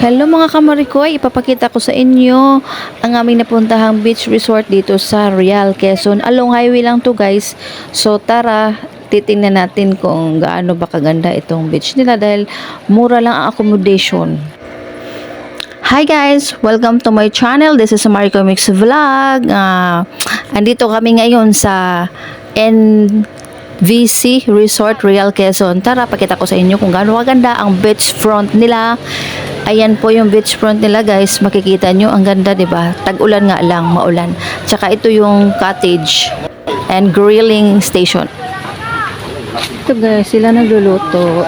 Hello mga kamarikoy, ipapakita ko sa inyo ang aming napuntahang beach resort dito sa Real, Quezon. Along highway lang to guys. So tara, titingnan natin kung gaano ba kaganda itong beach nila dahil mura lang ang accommodation. Hi guys! Welcome to my channel. This is Mariko Mix Vlog. Ah, andito kami ngayon sa NVC Resort Real Quezon. Tara, pakita ko sa inyo kung gaano kaganda ang beach front nila. Ayan po yung beach front nila guys. Makikita nyo, ang ganda 'di ba? Tag-ulan nga lang, maulan. Tsaka ito yung cottage and grilling station. Ito guys, sila nagluluto.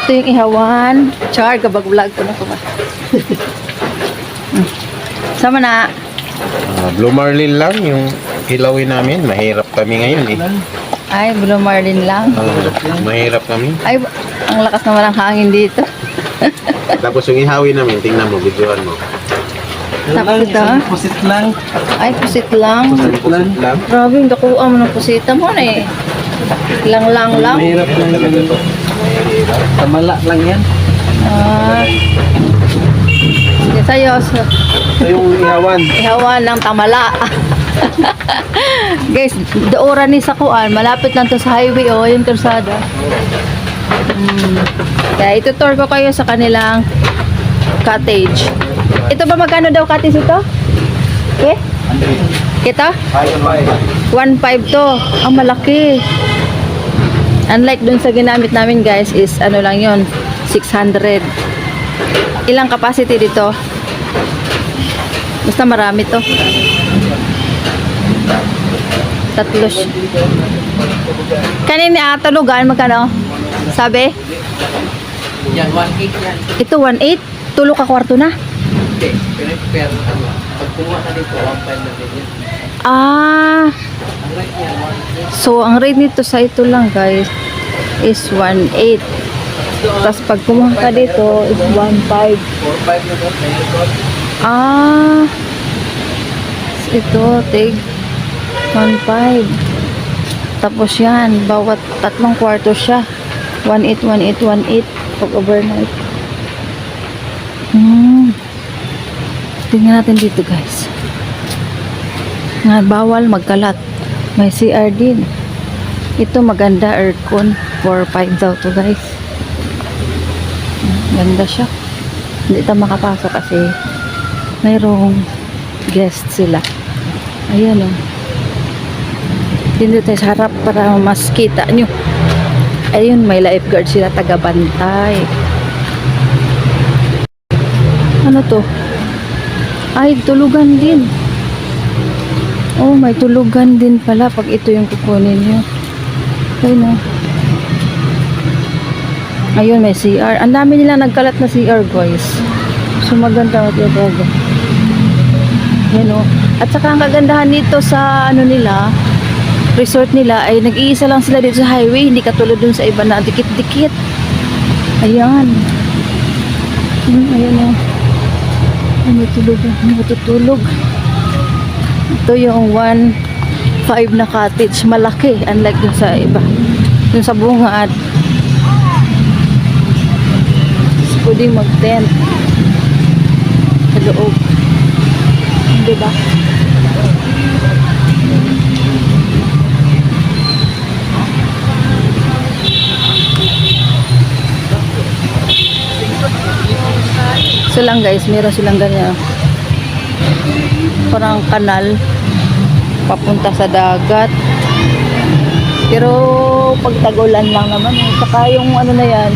Ito yung ihawan. Char, kabag vlog ko na ko ba? Hmm. Sama na. Ah, Blue Marlin lang yung hilawin namin. Mahirap kami ngayon eh. Ay, Blue Marlin lang. Ah, mahirap kami. Ay, ang lakas naman ng hangin dito. Tapos yung ihawin namin, tingnan mo, videoan mo. Tapos ito. Pusit lang. Ay, pusit lang. Pusit lang. Grabe, yung dakuha mo ng pusita mo na eh. Lang lang lang. Mahirap lang ito. Tamala lang yan. Ah. Sige sa'yo. So, yung ihawan. ihawan ng tamala. Guys, daora ni sa kuan, malapit lang to sa highway oh, yung tursada. Hmm. Kaya ito tour ko kayo sa kanilang cottage. Ito ba magkano daw cottage ito? Okay? Ito? 1.5 to. Ang malaki. Unlike dun sa ginamit namin guys is ano lang yon 600. Ilang capacity dito? Basta marami to. Tatlo siya. Kanina ah, tulugan, magkano? Sabi? Yan, 1.8 yan. Ito 1.8. Tulo ka kwarto na. Okay. Pero, pero ano, pag kumuha ka dito, 1.5 na din yan. Ah, Ang right yan, 1.8. so ang rate nito sa ito lang guys is 1.8. Tapos pag kumuha ka dito is 1.5. 4.5 na. Ah, ito, tig 1.5. Tapos yan, bawat tatlong kwarto siya. 1.8, 1.8, 1.8 pag overnight. Hmm. Tingnan natin dito guys. Nga, bawal magkalat. May CR din. Ito maganda aircon. 4.5 daw to guys. Ganda siya. Hindi tayo makapasok kasi mayroong guest sila. Ayan o. Dito tayo sa harap para mas kita nyo. Ayun, may lifeguard sila taga-bantay. Ano to? Ay, tulugan din. Oh, may tulugan din pala pag ito yung kukunin nyo. Ayun o. Ayun, may CR. Ang dami nila nagkalat na CR, guys. So, maganda at talaga. Yan o. At saka ang kagandahan dito sa ano nila, resort nila ay nag-iisa lang sila dito sa highway. Hindi katulad dun sa iba na dikit-dikit. Ayan. Hmm, ayan o. Ay, may tulog. May matutulog. Ito yung 1.5 na cottage. Malaki. Unlike dun sa iba. Dun sa bungad. Pwedeng mag-tent. Sa loob. Diba? So lang guys, meron silang ganyan. Parang kanal papunta sa dagat. Pero pag tagulan lang naman eh. Saka yung ano na yan,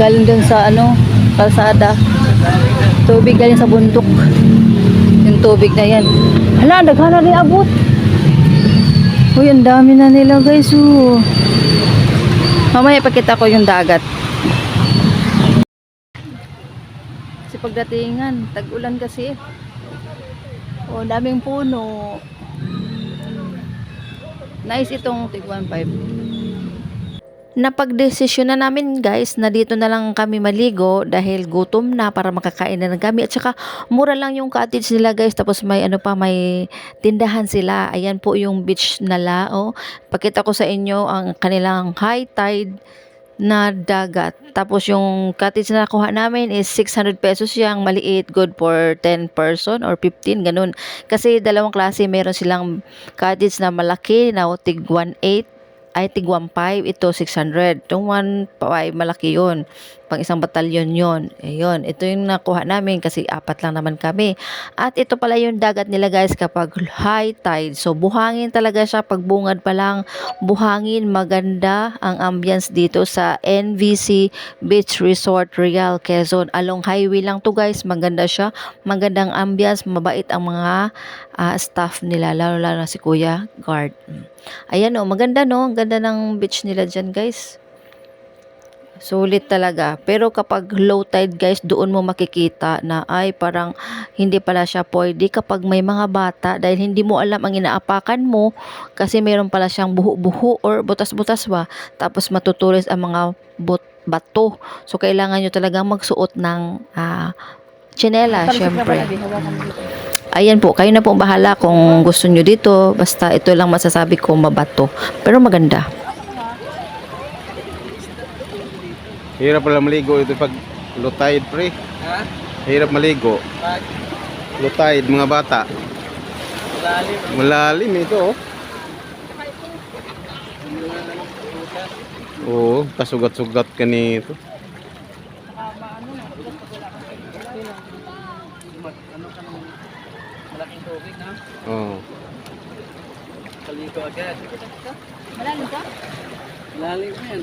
galing dun sa ano, kalsada. Tubig galing sa bundok. Yung tubig na yan. Hala, daghana rin abot. Uy, ang dami na nila guys. Oh. Mamaya pakita ko yung dagat. Kasi pagdatingan, tag-ulan kasi. Oh, daming puno. Nice itong tig 1.5. Napagdesisyon na namin guys na dito na lang kami maligo dahil gutom na para makakain na kami at saka mura lang yung cottage nila guys tapos may ano pa may tindahan sila ayan po yung beach nila oh pakita ko sa inyo ang kanilang high tide na dagat. Tapos yung cottage na nakuha namin is 600 pesos siyang maliit, good for 10 person or 15, ganun. Kasi dalawang klase, meron silang cottage na malaki na tig 1.8 ay tig 1.5, ito 600. Yung 1.5, malaki yun. Pang isang batalyon yun. Ayun, ito yung nakuha namin kasi apat lang naman kami. At ito pala yung dagat nila guys kapag high tide. So buhangin talaga siya pag bungad pa lang. Buhangin, maganda ang ambience dito sa NVC Beach Resort Real Quezon. Along highway lang to guys. Maganda siya. Magandang ambience. Mabait ang mga ah, staff nila. Lalo lalo na si Kuya Guard. Ayan o, maganda no. Ang ganda ng beach nila dyan guys. Sulit talaga. Pero kapag low tide guys, doon mo makikita na ay parang hindi pala siya pwede kapag may mga bata dahil hindi mo alam ang inaapakan mo kasi meron pala siyang buho-buho or butas-butas ba. Tapos matutulis ang mga bot bato. So kailangan nyo talagang magsuot ng ah, tsinela, syempre. Ayan po, kayo na po bahala kung gusto nyo dito. Basta ito lang masasabi ko mabato. Pero maganda. Hirap pala maligo ito pag low tide, pre. Ha? Hirap maligo. Pag Low tide, mga bata. lalim. Malalim ito, oh. Oo, kasugat-sugat ka nito. Ano ka ng malaking tubig na? Oo. Kaligo agad. Malalim ka? Lalim mo yan.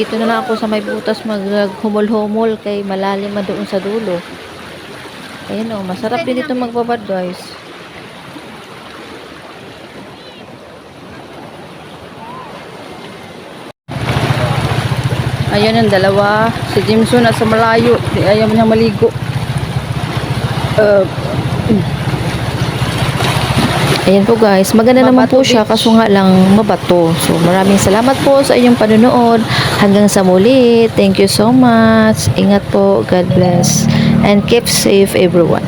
Dito na lang ako sa may butas maghumol-humol kay malalim man doon sa dulo. Ayun o, masarap din dito magbabad guys. Ayun ang dalawa. Si Jimson nasa malayo. Di ayaw niya maligo. Uh, Ayan po guys, maganda naman po siya kaso nga lang mabato. So maraming salamat po sa inyong panonood. Hanggang sa muli. Thank you so much. Ingat po. God bless. And keep safe everyone.